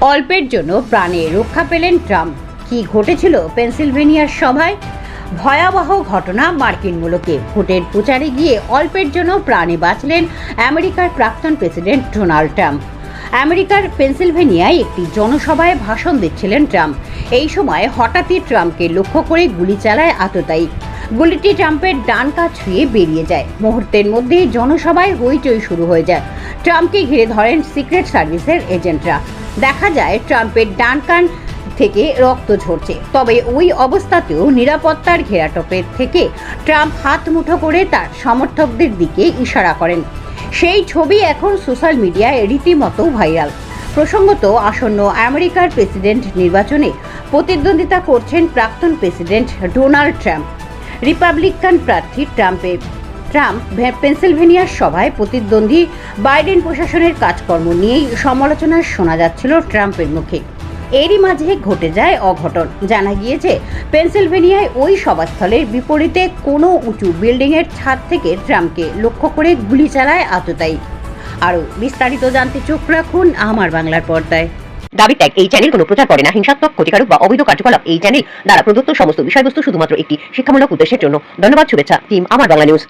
অল্পের জন্য প্রাণে রক্ষা পেলেন ট্রাম্প। কি ঘটেছিল পেনসিলভেনিয়ার সভায়? ভয়াবহ ঘটনা মার্কিন মুলুকে। ভোটের প্রচারে গিয়ে অল্পের জন্য প্রাণে বাঁচলেন আমেরিকার প্রাক্তন প্রেসিডেন্ট ডোনাল্ড ট্রাম্প। আমেরিকার পেনসিলভেনিয়ায় একটি জনসভায় ভাষণ দিচ্ছিলেন ট্রাম্প। এই সময় হঠাৎই ট্রাম্পকে লক্ষ্য করে গুলি চালায় আততায়ী। গুলিটি ট্রাম্পের ডান কাজ ছুঁয়ে বেরিয়ে যায়। মুহূর্তের মধ্যেই জনসভায় হইচই শুরু হয়ে যায়। ট্রাম্পকে ঘিরে ধরেন সিক্রেট সার্ভিসের এজেন্টরা। দেখা যায় ট্রাম্পের ডান কান থেকে রক্ত ঝরছে। তবে ওই অবস্থাতেও নিরাপত্তার ঘেরাটোপের থেকে ট্রাম্প হাত মুঠো করে তার সমর্থকদের দিকে ইশারা করেন। সেই ছবি এখন সোশ্যাল মিডিয়ায় রীতিমতো ভাইরাল। প্রসঙ্গত, আসন্ন আমেরিকার প্রেসিডেন্ট নির্বাচনে প্রতিদ্বন্দ্বিতা করছেন প্রাক্তন প্রেসিডেন্ট ডোনাল্ড ট্রাম্প। রিপাবলিকান প্রার্থী ট্রাম্পের ট্রাম্প পেনসিলভেনিয়ার সভায় প্রতিদ্বন্দ্বী বাইডেন প্রশাসনের কাজকর্ম নিয়েই সমালোচনা শোনা যাচ্ছিল ট্রাম্পের মুখে। এরই মাঝে ঘটে যায় অঘটন। জানা গিয়েছে, পেনসিলভেনিয়ায় ওই সভাস্থলের বিপরীতে কোনো উঁচু বিল্ডিংয়ের ছাদ থেকে ট্রাম্পকে লক্ষ্য করে গুলি চালায় আততায়ী। আরও বিস্তারিত জানতে চোখ রাখুন আমার বাংলার পর্দায়। দাবি ত্যাগ এই চ্যানেল কোনো প্রচার করে না। হিংসাত্মক, ক্ষতিকারক বা অবৈধ কার্যকলাপ। এই চ্যানেল দ্বারা প্রদত্ত সমস্ত বিষয়বস্তু শুধুমাত্র একটি শিক্ষামূলক উদ্দেশ্যের জন্য। ধন্যবাদ, শুভেচ্ছা, টিম, আমার বাংলা নিউজ